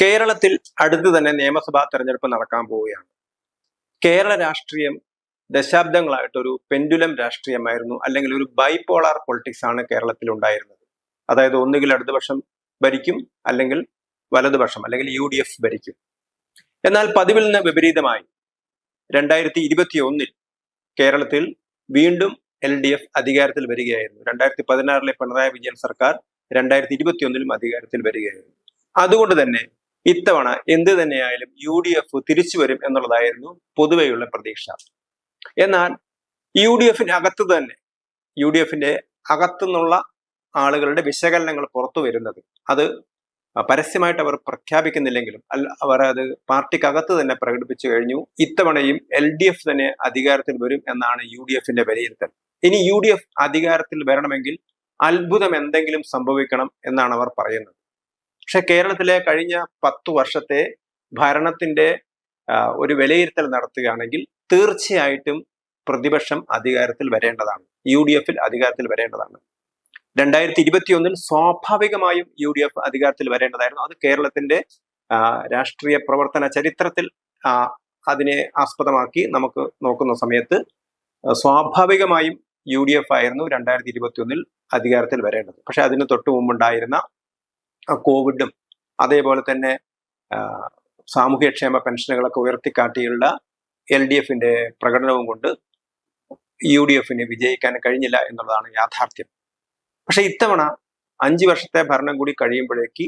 കേരളത്തിൽ അടുത്ത് തന്നെ നിയമസഭാ തെരഞ്ഞെടുപ്പ് നടക്കാൻ പോവുകയാണ്. കേരള രാഷ്ട്രീയം ദശാബ്ദങ്ങളായിട്ട് ഒരു പെൻഡുലം രാഷ്ട്രീയമായിരുന്നു. അല്ലെങ്കിൽ ഒരു ബൈപോളാർ പൊളിറ്റിക്സ് ആണ് കേരളത്തിൽ ഉണ്ടായിരുന്നത്. അതായത് ഒന്നുകിൽ ഇടതുപക്ഷം ഭരിക്കും അല്ലെങ്കിൽ വലതുപക്ഷം അല്ലെങ്കിൽ യു ഡി എഫ് ഭരിക്കും. എന്നാൽ പതിവിൽ നിന്ന് വിപരീതമായി രണ്ടായിരത്തി ഇരുപത്തി ഒന്നിൽ കേരളത്തിൽ വീണ്ടും എൽ ഡി എഫ് അധികാരത്തിൽ വരികയായിരുന്നു. രണ്ടായിരത്തി പതിനാറിലെ പിണറായി വിജയൻ സർക്കാർ രണ്ടായിരത്തി ഇരുപത്തി ഒന്നിലും അധികാരത്തിൽ വരികയായിരുന്നു. അതുകൊണ്ട് തന്നെ ഇത്തവണ എന്ത് തന്നെയായാലും യു ഡി എഫ് തിരിച്ചു വരും എന്നുള്ളതായിരുന്നു പൊതുവെയുള്ള പ്രതീക്ഷ. എന്നാൽ യു ഡി എഫിന്റെ അകത്ത് തന്നെ യു ഡി എഫിന്റെ അകത്തുനിന്നുള്ള ആളുകളുടെ വിശകലനങ്ങൾ പുറത്തു വരുന്നത്. അത് പരസ്യമായിട്ട് അവർ പ്രഖ്യാപിക്കുന്നില്ലെങ്കിലും അല്ല അവർ അത് പാർട്ടിക്കകത്ത് തന്നെ പ്രകടിപ്പിച്ചു കഴിഞ്ഞു. ഇത്തവണയും എൽ ഡി എഫ് തന്നെ അധികാരത്തിൽ വരും എന്നാണ് യു ഡി എഫിന്റെ വിലയിരുത്തൽ. ഇനി യു ഡി എഫ് അധികാരത്തിൽ വരണമെങ്കിൽ അത്ഭുതം എന്തെങ്കിലും സംഭവിക്കണം എന്നാണ് അവർ പറയുന്നത്. പക്ഷെ കേരളത്തിലെ കഴിഞ്ഞ പത്തു വർഷത്തെ ഭരണത്തിന്റെ ഒരു വിലയിരുത്തൽ നടത്തുകയാണെങ്കിൽ തീർച്ചയായിട്ടും പ്രതിപക്ഷം അധികാരത്തിൽ വരേണ്ടതാണ്. യു ഡി എഫിൽ അധികാരത്തിൽ വരേണ്ടതാണ്. രണ്ടായിരത്തി ഇരുപത്തിയൊന്നിൽ സ്വാഭാവികമായും യു ഡി എഫ് അധികാരത്തിൽ വരേണ്ടതായിരുന്നു. അത് കേരളത്തിന്റെ രാഷ്ട്രീയ പ്രവർത്തന ചരിത്രത്തിൽ അതിനെ ആസ്പദമാക്കി നമുക്ക് നോക്കുന്ന സമയത്ത് സ്വാഭാവികമായും യു ഡി എഫ് ആയിരുന്നു രണ്ടായിരത്തി ഇരുപത്തി ഒന്നിൽ അധികാരത്തിൽ വരേണ്ടത്. പക്ഷെ അതിന് തൊട്ടു മുമ്പുണ്ടായിരുന്ന കോവിഡും അതേപോലെ തന്നെ സാമൂഹ്യക്ഷേമ പെൻഷനുകളൊക്കെ ഉയർത്തിക്കാട്ടിയുള്ള എൽ ഡി എഫിന്റെ പ്രകടനവും കൊണ്ട് യു ഡി എഫിന് വിജയിക്കാൻ കഴിഞ്ഞില്ല എന്നുള്ളതാണ് യാഥാർത്ഥ്യം. പക്ഷെ ഇത്തവണ അഞ്ചു വർഷത്തെ ഭരണം കൂടി കഴിയുമ്പോഴേക്ക്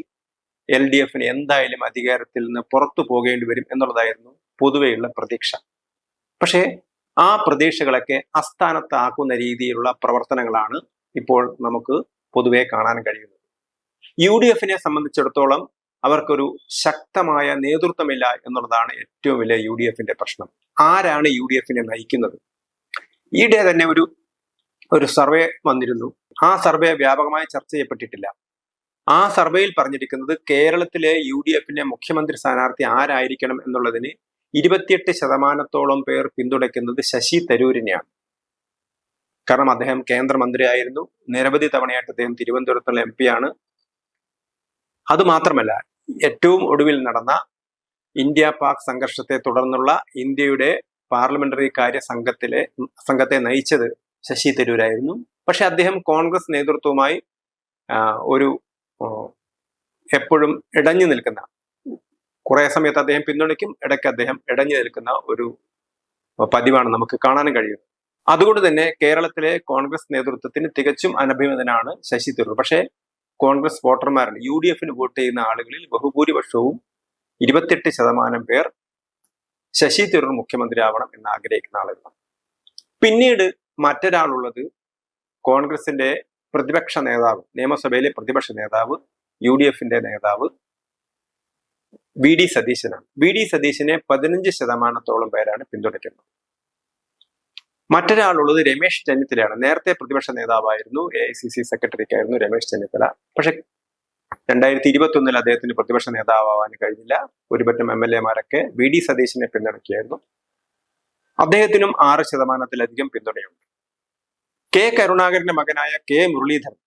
എൽ ഡി എഫിന് എന്തായാലും അധികാരത്തിൽ നിന്ന് പുറത്തു പോകേണ്ടി വരും എന്നുള്ളതായിരുന്നു പൊതുവെയുള്ള പ്രതീക്ഷ. പക്ഷേ ആ പ്രതീക്ഷകളൊക്കെ അസ്ഥാനത്താക്കുന്ന രീതിയിലുള്ള പ്രവർത്തനങ്ങളാണ് ഇപ്പോൾ നമുക്ക് പൊതുവെ കാണാൻ കഴിയുന്നത്. യു ഡി എഫിനെ സംബന്ധിച്ചിടത്തോളം അവർക്കൊരു ശക്തമായ നേതൃത്വമില്ല എന്നുള്ളതാണ് ഏറ്റവും വലിയ യു ഡി എഫിന്റെ പ്രശ്നം. ആരാണ് യു ഡി എഫിനെ നയിക്കുന്നത്? ഈയിടെ തന്നെ ഒരു ഒരു സർവേ വന്നിരുന്നു. ആ സർവേ വ്യാപകമായി ചർച്ച ചെയ്യപ്പെട്ടിട്ടില്ല. ആ സർവേയിൽ പറഞ്ഞിരിക്കുന്നത് കേരളത്തിലെ യു ഡി എഫിന്റെ മുഖ്യമന്ത്രി സ്ഥാനാർത്ഥി ആരായിരിക്കണം എന്നുള്ളതിന് ഇരുപത്തിയെട്ട് ശതമാനത്തോളം പേർ പിന്തുണയ്ക്കുന്നത് ശശി തരൂരിനെയാണ്. കാരണം അദ്ദേഹം കേന്ദ്രമന്ത്രിയായിരുന്നു. നിരവധി തവണയായിട്ട് അദ്ദേഹം തിരുവനന്തപുരത്തുള്ള എം ആണ്. അതുമാത്രമല്ല ഏറ്റവും ഒടുവിൽ നടന്ന ഇന്ത്യ പാക് സംഘർഷത്തെ തുടർന്നുള്ള ഇന്ത്യയുടെ പാർലമെന്ററി കാര്യ സംഘത്തിലെ സംഘത്തെ നയിച്ചത് ശശി തരൂരായിരുന്നു. പക്ഷെ അദ്ദേഹം കോൺഗ്രസ് നേതൃത്വവുമായി ഒരു എപ്പോഴും ഇടഞ്ഞു നിൽക്കുന്ന കുറെ സമയത്ത് അദ്ദേഹം പിന്തുണയ്ക്കും ഇടയ്ക്ക് അദ്ദേഹം ഇടഞ്ഞു നിൽക്കുന്ന ഒരു പതിവാണ് നമുക്ക് കാണാനും കഴിയുന്നത്. അതുകൊണ്ട് തന്നെ കേരളത്തിലെ കോൺഗ്രസ് നേതൃത്വത്തിന് തികച്ചും അനഭിമതനാണ് ശശി തരൂർ. പക്ഷേ കോൺഗ്രസ് വോട്ടർമാരാണ് യു ഡി എഫിന് വോട്ട് ചെയ്യുന്ന ആളുകളിൽ ബഹുഭൂരിപക്ഷവും ഇരുപത്തെട്ട് ശതമാനം പേർ ശശി തരൂർ മുഖ്യമന്ത്രിയാവണം എന്ന് ആഗ്രഹിക്കുന്ന ആളുകളാണ്. പിന്നീട് മറ്റൊരാളുള്ളത് കോൺഗ്രസിന്റെ പ്രതിപക്ഷ നേതാവ് നിയമസഭയിലെ പ്രതിപക്ഷ നേതാവ് യു ഡി എഫിന്റെ നേതാവ് വി ഡി സതീശനാണ്. വി ഡി സതീശനെ പതിനഞ്ച് ശതമാനത്തോളം പേരാണ് പിന്തുണയ്ക്കുന്നത്. മറ്റൊരാളുള്ളത് രമേശ് ചെന്നിത്തലയാണ്. നേരത്തെ പ്രതിപക്ഷ നേതാവായിരുന്നു എ ഐ സി സി സെക്രട്ടറിക്കായിരുന്നു രമേശ് ചെന്നിത്തല. പക്ഷെ രണ്ടായിരത്തി ഇരുപത്തി ഒന്നിൽ അദ്ദേഹത്തിന് പ്രതിപക്ഷ നേതാവാൻ കഴിഞ്ഞില്ല. ഒരുപറ്റം എം എൽ എമാരൊക്കെ വി ഡി സതീശനെ പിന്തുണയ്ക്കുകയായിരുന്നു. അദ്ദേഹത്തിനും ആറ് ശതമാനത്തിലധികം പിന്തുണയുണ്ട്. കെ കരുണാകരന്റെ മകനായ കെ മുരളീധരൻ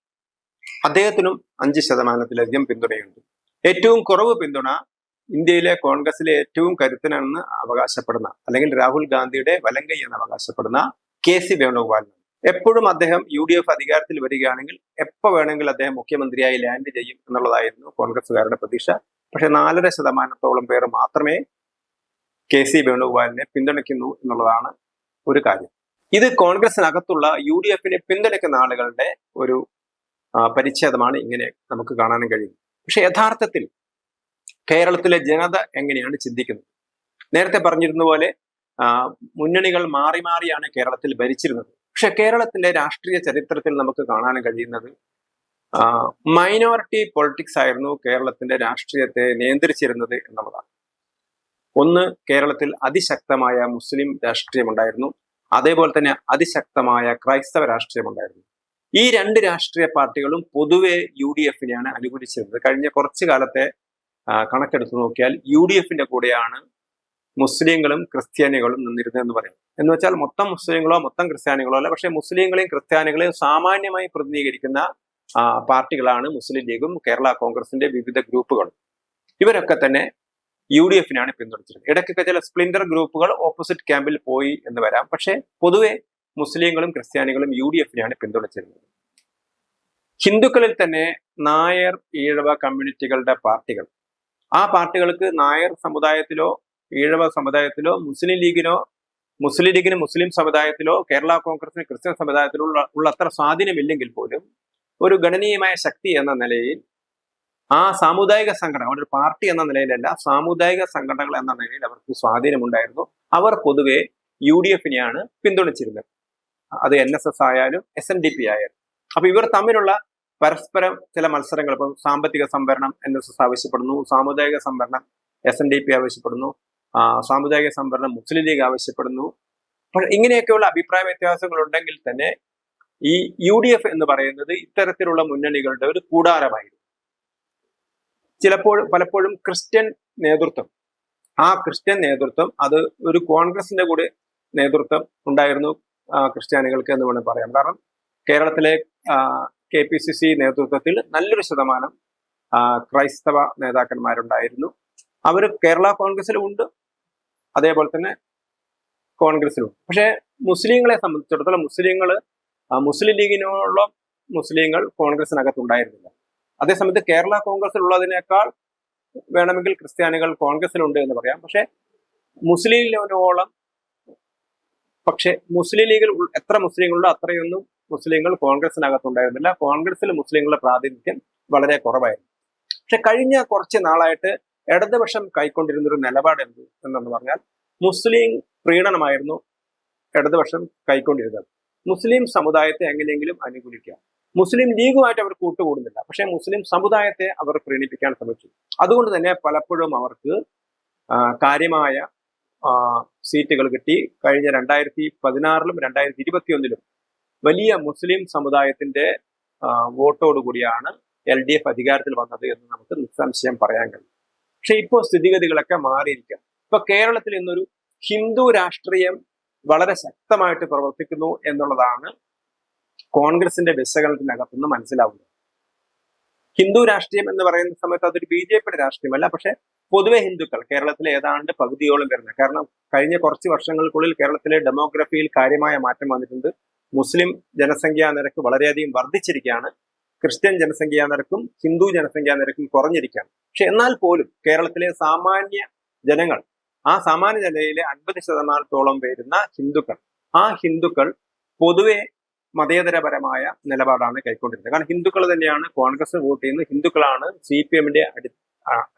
അദ്ദേഹത്തിനും അഞ്ച് ശതമാനത്തിലധികം പിന്തുണയുണ്ട്. ഏറ്റവും കുറവ് പിന്തുണ ഇന്ത്യയിലെ കോൺഗ്രസിലെ ഏറ്റവും കരുത്തനെന്ന് അവകാശപ്പെടുന്ന അല്ലെങ്കിൽ രാഹുൽ ഗാന്ധിയുടെ വലങ്കൈ എന്ന് അവകാശപ്പെടുന്ന കെ സി വേണുഗോപാലിനാണ്. എപ്പോഴും അദ്ദേഹം യു ഡി എഫ് അധികാരത്തിൽ വരികയാണെങ്കിൽ എപ്പോ വേണമെങ്കിൽ അദ്ദേഹം മുഖ്യമന്ത്രിയായി ലാൻഡ് ചെയ്യും എന്നുള്ളതായിരുന്നു കോൺഗ്രസുകാരുടെ പ്രതീക്ഷ. പക്ഷെ നാലര ശതമാനത്തോളം പേർ മാത്രമേ കെ സി വേണുഗോപാലിനെ പിന്തുണയ്ക്കുന്നു എന്നുള്ളതാണ് ഒരു കാര്യം. ഇത് കോൺഗ്രസിനകത്തുള്ള യു ഡി എഫിനെ പിന്തുണയ്ക്കുന്ന ആളുകളുടെ ഒരു പരിച്ഛേദമാണ് ഇങ്ങനെ നമുക്ക് കാണാനും കഴിയും. പക്ഷെ യഥാർത്ഥത്തിൽ കേരളത്തിലെ ജനത എങ്ങനെയാണ് ചിന്തിക്കുന്നത്? നേരത്തെ പറഞ്ഞിരുന്ന പോലെ മുന്നണികൾ മാറി മാറിയാണ് കേരളത്തിൽ ഭരിച്ചിരുന്നത്. പക്ഷെ കേരളത്തിന്റെ രാഷ്ട്രീയ ചരിത്രത്തിൽ നമുക്ക് കാണാൻ കഴിയുന്നത് മൈനോറിറ്റി പൊളിറ്റിക്സ് ആയിരുന്നു കേരളത്തിന്റെ രാഷ്ട്രീയത്തെ നിയന്ത്രിച്ചിരുന്നത് എന്നുള്ളതാണ്. ഒന്ന് കേരളത്തിൽ അതിശക്തമായ മുസ്ലിം രാഷ്ട്രീയമുണ്ടായിരുന്നു. അതേപോലെ തന്നെ അതിശക്തമായ ക്രൈസ്തവ രാഷ്ട്രീയമുണ്ടായിരുന്നു. ഈ രണ്ട് രാഷ്ട്രീയ പാർട്ടികളും പൊതുവെ യു ഡി എഫിനെയാണ് അനുകൂലിച്ചിരുന്നത്. കഴിഞ്ഞ കുറച്ചു കാലത്തെ കണക്കെടുത്ത് നോക്കിയാൽ യു ഡി എഫിന്റെ കൂടെയാണ് മുസ്ലിങ്ങളും ക്രിസ്ത്യാനികളും നിന്നിരുന്നതെന്ന് പറയും എന്ന് വെച്ചാൽ മൊത്തം മുസ്ലിങ്ങളോ മൊത്തം ക്രിസ്ത്യാനികളോ അല്ല പക്ഷേ മുസ്ലിങ്ങളെയും ക്രിസ്ത്യാനികളെയും സാമാന്യമായി പ്രതിനിധീകരിക്കുന്ന പാർട്ടികളാണ് മുസ്ലിം ലീഗും കേരള കോൺഗ്രസിന്റെ വിവിധ ഗ്രൂപ്പുകളും. ഇവരൊക്കെ തന്നെ യു ഡി എഫിനാണ് പിന്തുണച്ചിരുന്നത്. ഇടയ്ക്കൊക്കെ ചില സ്പ്ലിൻഡർ ഗ്രൂപ്പുകൾ ഓപ്പോസിറ്റ് ക്യാമ്പിൽ പോയി എന്ന് വരാം. പക്ഷേ പൊതുവെ മുസ്ലിങ്ങളും ക്രിസ്ത്യാനികളും യു ഡി എഫിനെയാണ് പിന്തുണച്ചിരുന്നത്. ഹിന്ദുക്കളിൽ തന്നെ നായർ ഈഴവ കമ്മ്യൂണിറ്റികളുടെ പാർട്ടികൾ ആ പാർട്ടികൾക്ക് നായർ സമുദായത്തിലോ ഈഴവ സമുദായത്തിലോ മുസ്ലിം ലീഗിനോ മുസ്ലിം ലീഗിന് മുസ്ലിം സമുദായത്തിലോ കേരള കോൺഗ്രസിന് ക്രിസ്ത്യൻ സമുദായത്തിലോ ഉള്ള അത്ര സ്വാധീനമില്ലെങ്കിൽ പോലും ഒരു ഗണനീയമായ ശക്തി എന്ന നിലയിൽ ആ സാമുദായിക സംഘടന ഒരു പാർട്ടി എന്ന നിലയിലല്ല സാമുദായിക സംഘടനകൾ എന്ന നിലയിൽ അവർക്ക് സ്വാധീനമുണ്ടായിരുന്നു. അവർ പൊതുവെ യു ഡി എഫിനെയാണ് പിന്തുണച്ചിരുന്നത്. അത് എൻ എസ് എസ് ആയാലും എസ് എൻ ഡി പി ആയാലും. അപ്പൊ ഇവർ തമ്മിലുള്ള പരസ്പരം ചില മത്സരങ്ങൾ ഇപ്പം സാമ്പത്തിക സംവരണം എൻ എസ് എസ് ആവശ്യപ്പെടുന്നു സാമുദായിക സംവരണം എസ് എൻ ഡി പി ആവശ്യപ്പെടുന്നു സാമുദായിക സംവരണം മുസ്ലിം ലീഗ് ആവശ്യപ്പെടുന്നു. ഇങ്ങനെയൊക്കെയുള്ള അഭിപ്രായ വ്യത്യാസങ്ങൾ ഉണ്ടെങ്കിൽ തന്നെ ഈ യു ഡി എഫ് എന്ന് പറയുന്നത് ഇത്തരത്തിലുള്ള മുന്നണികളുടെ ഒരു കൂടാരമായിരുന്നു. ചിലപ്പോൾ പലപ്പോഴും ക്രിസ്ത്യൻ നേതൃത്വം ആ ക്രിസ്ത്യൻ നേതൃത്വം അത് ഒരു കോൺഗ്രസിന്റെ കൂടെ നേതൃത്വം ഉണ്ടായിരുന്നു ക്രിസ്ത്യാനികൾക്ക് എന്ന് വേണമെങ്കിൽ പറയാം. കാരണം കേരളത്തിലെ കെ പി സി സി നേതൃത്വത്തിൽ നല്ലൊരു ശതമാനം ക്രൈസ്തവ നേതാക്കന്മാരുണ്ടായിരുന്നു. അവർ കേരള കോൺഗ്രസിലും ഉണ്ട് അതേപോലെ തന്നെ കോൺഗ്രസിലും പക്ഷെ പക്ഷേ മുസ്ലിങ്ങളെ സംബന്ധിച്ചിടത്തോളം മുസ്ലിങ്ങൾ മുസ്ലിം ലീഗിനോളം മുസ്ലിങ്ങൾ കോൺഗ്രസിനകത്ത് ഉണ്ടായിരുന്നില്ല അതേസമയത്ത് കേരള കോൺഗ്രസിലുള്ളതിനേക്കാൾ വേണമെങ്കിൽ ക്രിസ്ത്യാനികൾ കോൺഗ്രസിലുണ്ട് എന്ന് പറയാം. പക്ഷെ മുസ്ലിം ലീഗിനോളം പക്ഷെ മുസ്ലിം ലീഗിൽ എത്ര മുസ്ലിങ്ങളുണ്ടോ അത്രയൊന്നും മുസ്ലിങ്ങൾ കോൺഗ്രസിനകത്തുണ്ടായിരുന്നില്ല കോൺഗ്രസിൽ മുസ്ലിങ്ങളുടെ പ്രാതിനിധ്യം വളരെ കുറവായിരുന്നു. പക്ഷെ കഴിഞ്ഞ കുറച്ച് നാളായിട്ട് ഇടതുപക്ഷം കൈക്കൊണ്ടിരുന്ന ഒരു നിലപാട് എന്ത് എന്നു പറഞ്ഞാൽ മുസ്ലിം പ്രീണനമായിരുന്നു ഇടതുപക്ഷം കൈക്കൊണ്ടിരുന്നത്. മുസ്ലിം സമുദായത്തെ എങ്ങനെയെങ്കിലും അനുകൂലിക്കുക. മുസ്ലിം ലീഗുമായിട്ട് അവർ കൂട്ടുകൂടുന്നില്ല. പക്ഷെ മുസ്ലിം സമുദായത്തെ അവർ പ്രീണിപ്പിക്കാൻ ശ്രമിച്ചു. അതുകൊണ്ട് തന്നെ പലപ്പോഴും അവർക്ക് കാര്യമായ സീറ്റുകൾ കിട്ടി. കഴിഞ്ഞ രണ്ടായിരത്തി പതിനാറിലും രണ്ടായിരത്തി ഇരുപത്തിയൊന്നിലും വലിയ മുസ്ലിം സമുദായത്തിന്റെ വോട്ടോടുകൂടിയാണ് എൽ ഡി എഫ് അധികാരത്തിൽ വന്നത് എന്ന് നമുക്ക് നിസ്സംശയം പറയാൻ കഴിയും. പക്ഷെ ഇപ്പോൾ സ്ഥിതിഗതികളൊക്കെ മാറിയിരിക്കാം ഇപ്പൊ കേരളത്തിൽ ഇന്നൊരു ഹിന്ദു രാഷ്ട്രീയം വളരെ ശക്തമായിട്ട് പ്രവർത്തിക്കുന്നു എന്നുള്ളതാണ് കോൺഗ്രസിന്റെ വിശകലനത്തിനകത്തുനിന്ന് മനസ്സിലാവുന്നത്. ഹിന്ദു രാഷ്ട്രീയം എന്ന് പറയുന്ന സമയത്ത് അതൊരു ബി ജെ പിയുടെ രാഷ്ട്രീയമല്ല പക്ഷെ പൊതുവെ ഹിന്ദുക്കൾ കേരളത്തിലെ ഏതാണ്ട് പകുതിയോളം വരുന്നത്. കാരണം കഴിഞ്ഞ കുറച്ച് വർഷങ്ങൾക്കുള്ളിൽ കേരളത്തിലെ ഡെമോഗ്രഫിയിൽ കാര്യമായ മാറ്റം വന്നിട്ടുണ്ട്. മുസ്ലിം ജനസംഖ്യാ നിരക്ക് വളരെയധികം വർദ്ധിച്ചിരിക്കുകയാണ്. ക്രിസ്ത്യൻ ജനസംഖ്യാ നിരക്കും ഹിന്ദു ജനസംഖ്യാ നിരക്കും കുറഞ്ഞിരിക്കുകയാണ്. പക്ഷെ എന്നാൽ പോലും കേരളത്തിലെ സാമാന്യ ജനങ്ങൾ ആ സാമാന്യ ജനതയിലെ അൻപത് ശതമാനത്തോളം വരുന്ന ഹിന്ദുക്കൾ ആ ഹിന്ദുക്കൾ പൊതുവെ മതേതരപരമായ നിലപാടാണ് കൈക്കൊണ്ടിരുന്നത്. കാരണം ഹിന്ദുക്കൾ തന്നെയാണ് കോൺഗ്രസ് വോട്ട് ചെയ്യുന്നത്. ഹിന്ദുക്കളാണ് സി പി എമ്മിന്റെ അടി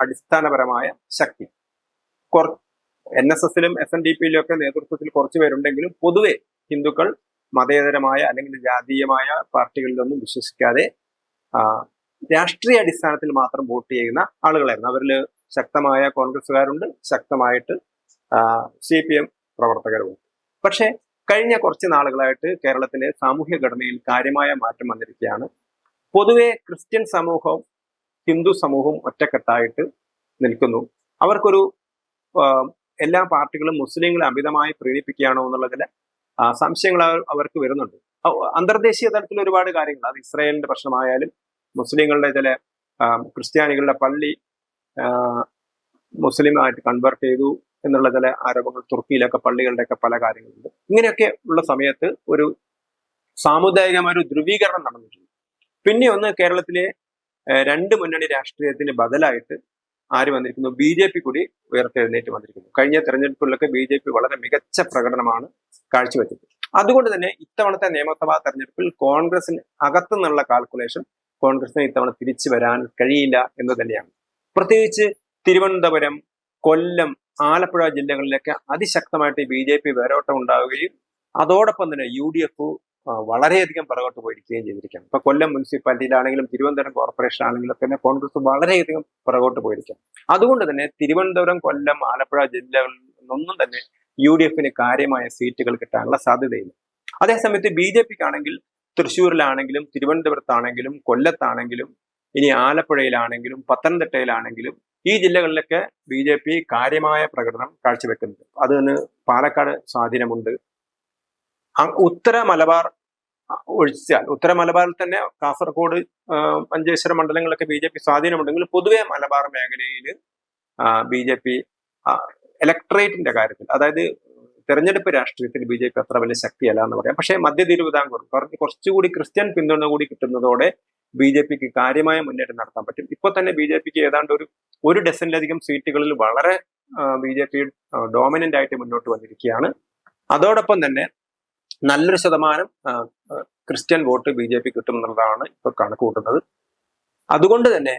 അടിസ്ഥാനപരമായ ശക്തി. കുറ എൻ എസ് എസിലും എസ് എൻ ഡി പിയിലും ഒക്കെ നേതൃത്വത്തിൽ കുറച്ചുപേരുണ്ടെങ്കിലും പൊതുവെ ഹിന്ദുക്കൾ മതേതരമായ അല്ലെങ്കിൽ ജാതീയമായ പാർട്ടികളിലൊന്നും വിശ്വസിക്കാതെ രാഷ്ട്രീയ അടിസ്ഥാനത്തിൽ മാത്രം വോട്ട് ചെയ്യുന്ന ആളുകളായിരുന്നു. അവരിൽ ശക്തമായ കോൺഗ്രസ്സുകാരുണ്ട് ശക്തമായിട്ട് സി പി എം പ്രവർത്തകരുമുണ്ട്. പക്ഷേ കഴിഞ്ഞ കുറച്ച് നാളുകളായിട്ട് കേരളത്തിലെ സാമൂഹ്യ ഘടനയിൽ കാര്യമായ മാറ്റം വന്നിരിക്കുകയാണ്. പൊതുവെ ക്രിസ്ത്യൻ സമൂഹവും ഹിന്ദു സമൂഹവും ഒറ്റക്കെട്ടായിട്ട് നിൽക്കുന്നു. അവർക്കൊരു എല്ലാ പാർട്ടികളും മുസ്ലിങ്ങളെ അമിതമായി പ്രീണിപ്പിക്കുകയാണോ എന്നുള്ള ചില ആ, സംശയങ്ങൾ അവർക്ക് വരുന്നുണ്ട്. അന്തർദേശീയ തലത്തിൽ ഒരുപാട് കാര്യങ്ങൾ. അത് ഇസ്രായേലിന്റെ പ്രശ്നമായാലും മുസ്ലിങ്ങളുടെ ചില ക്രിസ്ത്യാനികളുടെ പള്ളി മുസ്ലിമായിട്ട് കൺവേർട്ട് ചെയ്തു എന്നുള്ള ചില ആരോപണങ്ങൾ തുർക്കിയിലൊക്കെ പള്ളികളുടെയൊക്കെ പല കാര്യങ്ങളുണ്ട്. ഇങ്ങനെയൊക്കെ ഉള്ള സമയത്ത് ഒരു സാമുദായികമായ ഒരു ധ്രുവീകരണം നടന്നിട്ടുണ്ട്. പിന്നെ ഒന്ന് കേരളത്തിലെ രണ്ട് മുന്നണി രാഷ്ട്രീയത്തിന് ബദലായിട്ട് ആര് വന്നിരിക്കുന്നു? ബി ജെ പി കൂടി ഉയർത്തെഴുന്നേറ്റ് വന്നിരിക്കുന്നു. കഴിഞ്ഞ തെരഞ്ഞെടുപ്പുകളിലൊക്കെ ബി ജെ പി വളരെ മികച്ച പ്രകടനമാണ് കാഴ്ചവെച്ചത്. അതുകൊണ്ട് തന്നെ ഇത്തവണത്തെ നിയമസഭാ തെരഞ്ഞെടുപ്പിൽ കോൺഗ്രസിന് അകത്തുനിന്നുള്ള കാൽക്കുലേഷൻ കോൺഗ്രസിന് ഇത്തവണ തിരിച്ചു വരാൻ കഴിയില്ല എന്ന് തന്നെയാണ്. പ്രത്യേകിച്ച് തിരുവനന്തപുരം കൊല്ലം ആലപ്പുഴ ജില്ലകളിലൊക്കെ അതിശക്തമായിട്ട് ബി ജെ പി വേരോട്ടം ഉണ്ടാവുകയും അതോടൊപ്പം തന്നെ യു ഡി എഫ് വളരെയധികം പുറകോട്ട് പോയിരിക്കുകയും ചെയ്തിരിക്കുകയാണ്. ഇപ്പൊ കൊല്ലം മുനിസിപ്പാലിറ്റിയിലാണെങ്കിലും തിരുവനന്തപുരം കോർപ്പറേഷൻ ആണെങ്കിലും തന്നെ കോൺഗ്രസ് വളരെയധികം പുറകോട്ട് പോയിരിക്കാം അതുകൊണ്ട് തന്നെ തിരുവനന്തപുരം കൊല്ലം ആലപ്പുഴ ജില്ലകളിൽ നിന്നൊന്നും തന്നെ യു ഡി എഫിന് കാര്യമായ സീറ്റുകൾ കിട്ടാനുള്ള സാധ്യതയില്ല. അതേസമയത്ത് ബി ജെ പിക്ക് ആണെങ്കിൽ തൃശ്ശൂരിലാണെങ്കിലും തിരുവനന്തപുരത്താണെങ്കിലും കൊല്ലത്താണെങ്കിലും ഇനി ആലപ്പുഴയിലാണെങ്കിലും പത്തനംതിട്ടയിലാണെങ്കിലും ഈ ജില്ലകളിലൊക്കെ ബി ജെ പി കാര്യമായ പ്രകടനം കാഴ്ചവെക്കുന്നുണ്ട്. അതിന് പാലക്കാട് സ്വാധീനമുണ്ട്. ഉത്തര മലബാർ ഒഴിച്ചാൽ ഉത്തര മലബാറിൽ തന്നെ കാസർഗോഡ് മഞ്ചേശ്വര മണ്ഡലങ്ങളിലൊക്കെ ബി ജെ പി സ്വാധീനമുണ്ടെങ്കിൽ പൊതുവെ മലബാർ മേഖലയിൽ ബി ജെ പി ഇലക്ട്രേറ്റിന്റെ കാര്യത്തിൽ അതായത് തെരഞ്ഞെടുപ്പ് രാഷ്ട്രീയത്തിൽ ബി ജെ പി അത്ര വലിയ ശക്തിയല്ല എന്ന് പറയാം. പക്ഷേ മധ്യ തിരുവിതാംകൂർ കുറച്ച് കുറച്ചുകൂടി ക്രിസ്ത്യൻ പിന്തുണ കൂടി കിട്ടുന്നതോടെ ബി ജെ പിക്ക് കാര്യമായ മുന്നേറ്റം നടത്താൻ പറ്റും. ഇപ്പൊ തന്നെ ബി ജെ പിക്ക് ഏതാണ്ട് ഒരു ഒരു ഡസനിലധികം സീറ്റുകളിൽ വളരെ ബി ജെ പി ഡോമിനന്റ് ആയിട്ട് മുന്നോട്ട് വന്നിരിക്കുകയാണ്. അതോടൊപ്പം തന്നെ നല്ലൊരു ശതമാനം Christian vote B J P കിട്ടും എന്നുള്ളതാണ് ഇപ്പൊ കണക്ക് കൂട്ടുന്നത് അതുകൊണ്ട് തന്നെ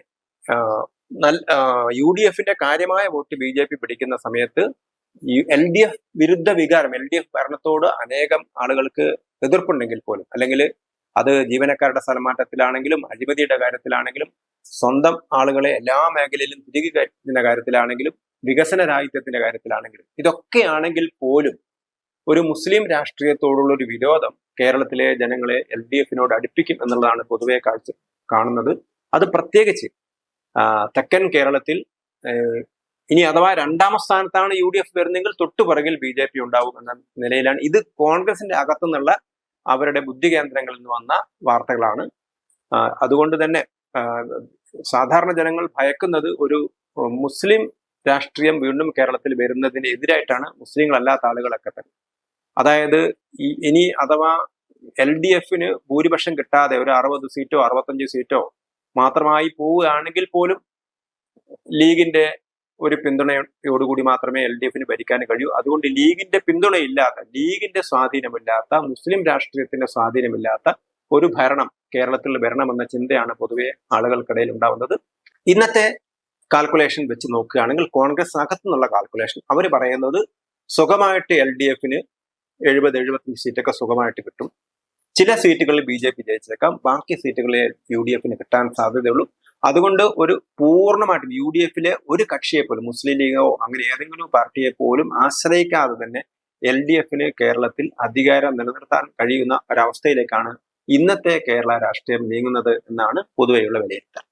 യു ഡി എഫിന്റെ കാര്യമായ വോട്ട് ബി ജെ പി പിടിക്കുന്ന സമയത്ത് എൽ ഡി എഫ് വിരുദ്ധ വികാരം എൽ ഡി എഫ് ഭരണത്തോട് അനേകം ആളുകൾക്ക് എതിർപ്പുണ്ടെങ്കിൽ പോലും അല്ലെങ്കിൽ അത് ജീവനക്കാരുടെ സ്ഥലമാറ്റത്തിലാണെങ്കിലും അഴിമതിയുടെ കാര്യത്തിലാണെങ്കിലും സ്വന്തം ആളുകളെ എല്ലാ മേഖലയിലും തിരികെ കാര്യത്തിലാണെങ്കിലും വികസന രാഹിത്യത്തിന്റെ കാര്യത്തിലാണെങ്കിലും ഇതൊക്കെയാണെങ്കിൽ പോലും ഒരു മുസ്ലിം രാഷ്ട്രീയത്തോടുള്ള ഒരു വിരോധം കേരളത്തിലെ ജനങ്ങളെ എൽ ഡി എഫിനോട് അടുപ്പിക്കും എന്നുള്ളതാണ് പൊതുവെ കാഴ്ച കാണുന്നത്. അത് പ്രത്യേകിച്ച് തെക്കൻ കേരളത്തിൽ ഇനി അഥവാ രണ്ടാം സ്ഥാനത്താണ് യു ഡി എഫ് വരുന്നെങ്കിൽ തൊട്ടുപിറകിൽ ബി ജെ പി ഉണ്ടാവും എന്ന നിലയിലാണ്. ഇത് കോൺഗ്രസിന്റെ അകത്തുനിന്നുള്ള അവരുടെ ബുദ്ധി കേന്ദ്രങ്ങളിൽ നിന്ന് വന്ന വാർത്തകളാണ്. അതുകൊണ്ട് തന്നെ സാധാരണ ജനങ്ങൾ ഭയക്കുന്നത് ഒരു മുസ്ലിം രാഷ്ട്രീയം വീണ്ടും കേരളത്തിൽ വരുന്നതിന് എതിരായിട്ടാണ് മുസ്ലിങ്ങളല്ലാത്ത ആളുകളൊക്കെ തന്നെ. അതായത് ഇനി അഥവാ എൽ ഡി എഫിന് ഭൂരിപക്ഷം കിട്ടാതെ ഒരു അറുപത് സീറ്റോ അറുപത്തഞ്ച് സീറ്റോ മാത്രമായി പോവുകയാണെങ്കിൽ പോലും ലീഗിന്റെ ഒരു പിന്തുണയോടുകൂടി മാത്രമേ എൽ ഡി എഫിന് ഭരിക്കാൻ കഴിയൂ. അതുകൊണ്ട് ലീഗിന്റെ പിന്തുണയില്ലാത്ത ലീഗിന്റെ സ്വാധീനമില്ലാത്ത മുസ്ലിം രാഷ്ട്രീയത്തിന്റെ സ്വാധീനമില്ലാത്ത ഒരു ഭരണം കേരളത്തിൽ വരണമെന്ന ചിന്തയാണ് പൊതുവെ ആളുകൾക്കിടയിൽ ഉണ്ടാവുന്നത്. ഇന്നത്തെ കാൽക്കുലേഷൻ വെച്ച് നോക്കുകയാണെങ്കിൽ കോൺഗ്രസ് അകത്തുനിന്നുള്ള കാൽക്കുലേഷൻ അവർ പറയുന്നത് സുഖമായിട്ട് എൽ ഡി എഫിന് എഴുപത് എഴുപത്തഞ്ച് സീറ്റൊക്കെ സുഖമായിട്ട് കിട്ടും. ചില സീറ്റുകളിൽ ബി ജെ പി ജയിച്ചേക്കാം. ബാക്കി സീറ്റുകളിൽ യു ഡി എഫിന് കിട്ടാൻ സാധ്യതയുള്ളൂ. അതുകൊണ്ട് ഒരു പൂർണമായിട്ടും യു ഡി എഫിലെ ഒരു കക്ഷിയെ പോലും മുസ്ലിം ലീഗോ അങ്ങനെ ഏതെങ്കിലും പാർട്ടിയെ പോലും ആശ്രയിക്കാതെ തന്നെ എൽ ഡി എഫിന് കേരളത്തിൽ അധികാരം നിലനിർത്താൻ കഴിയുന്ന ഒരവസ്ഥയിലേക്കാണ് ഇന്നത്തെ കേരള രാഷ്ട്രീയം നീങ്ങുന്നത് എന്നാണ് പൊതുവെയുള്ള വിലയിരുത്തൽ.